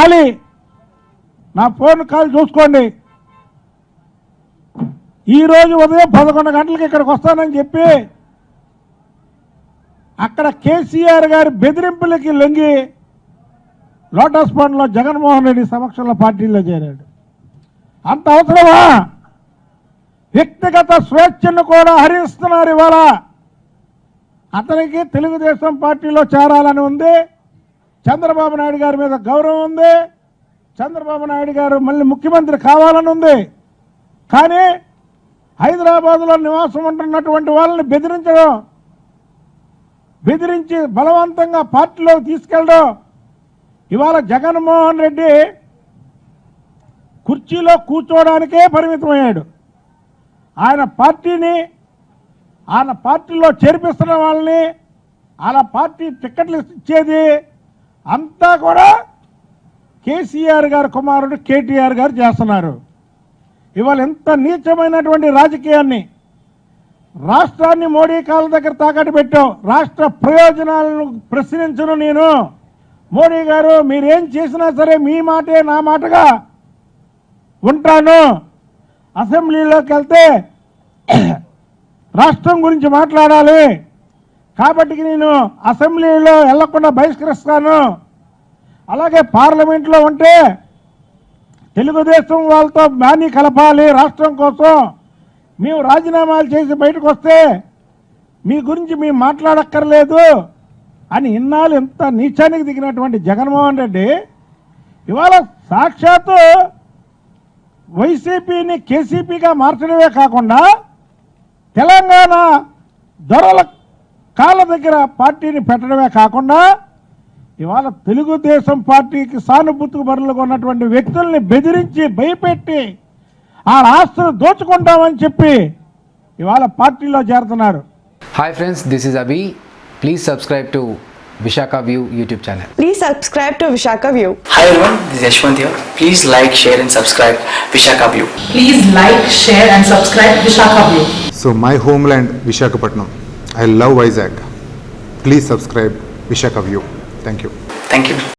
ఆలి నా phone call చూసుకోండి. ఈరోజు ఉదయం పదకొండు గంటలకు ఇక్కడికి వస్తానని చెప్పి అక్కడ కేసీఆర్ గారి బెదిరింపులకి లొంగి లోటస్ పండ్లో జగన్మోహన్ రెడ్డి సమక్షంలో పార్టీలో చేరాడు. అంత అవసరమా? వ్యక్తిగత స్వేచ్ఛను కూడా హరిస్తున్నారు ఇవాళ. అతనికి తెలుగుదేశం పార్టీలో చేరాలని ఉంది. చంద్రబాబు నాయుడు గారి మీద గౌరవం ఉంది. చంద్రబాబు నాయుడు గారు మళ్ళీ ముఖ్యమంత్రి కావాలని ఉంది. కానీ హైదరాబాద్లో నివాసం ఉంటున్నటువంటి వాళ్ళని బెదిరించడం బెదిరించి బలవంతంగా పార్టీలోకి తీసుకెళ్ళడం ఇవాళ జగన్మోహన్ రెడ్డి కుర్చీలో కూర్చోవడానికే పరిమితమయ్యాడు. ఆయన పార్టీని ఆయన పార్టీలో చేర్పిస్తున్న వాళ్ళని ఆయన పార్టీ టిక్కెట్లు ఇచ్చేది అంతా కూడా కేసీఆర్ గారు కుమారుడు కేటీఆర్ గారు చేస్తున్నారు. ఇవాళ ఎంత నీచమైనటువంటి రాజకీయాన్ని రాష్ట్రాన్ని మోడీ కాళ్ళ దగ్గర తాకట్టు పెట్టాం రాష్ట్ర ప్రయోజనాలను ప్రశ్నించను నేను. మోడీ గారు మీరేం చేసినా సరే మీ మాటే నా మాటగా ఉంటాను. అసెంబ్లీలోకి వెళ్తే రాష్ట్రం గురించి మాట్లాడాలి. కాబట్టి నేను అసెంబ్లీలో వెళ్ళకుండా బహిష్కరిస్తాను. అలాగే పార్లమెంట్లో ఉంటే తెలుగుదేశం వాళ్ళతో మాని కలపాలి రాష్ట్రం కోసం. మేము రాజీనామాలు చేసి బయటకు వస్తే మీ గురించి మేము మాట్లాడక్కర్లేదు అని ఇన్నాళ్ళు ఎంత నీచానికి దిగినటువంటి జగన్మోహన్ రెడ్డి ఇవాళ సాక్షాత్తు వైసీపీని కేసీపీగా మార్చడమే కాకుండా తెలంగాణ దొరల దగ్గర పార్టీని పెట్టడమే కాకుండా ఇవాళ తెలుగుదేశం పార్టీకి సానుభూతికి బరులుగా ఉన్నటువంటి వ్యక్తుల్ని బెదిరించి భయపెట్టి ఆ ఆస్తులు దోచుకుంటామని చెప్పి ఇవాళ పార్టీలో చేరుతున్నారు Hi friends, this is Abhi. Please subscribe to Vishaka View YouTube channel. Please subscribe to Vishaka View. Hi everyone, this is Yashwant here. Please like, share and subscribe Vishaka View. Please like, share and subscribe Vishaka View. So my homeland Vishakhapatnam. I love Vizag. Please subscribe Vishaka View. Thank you. Thank you.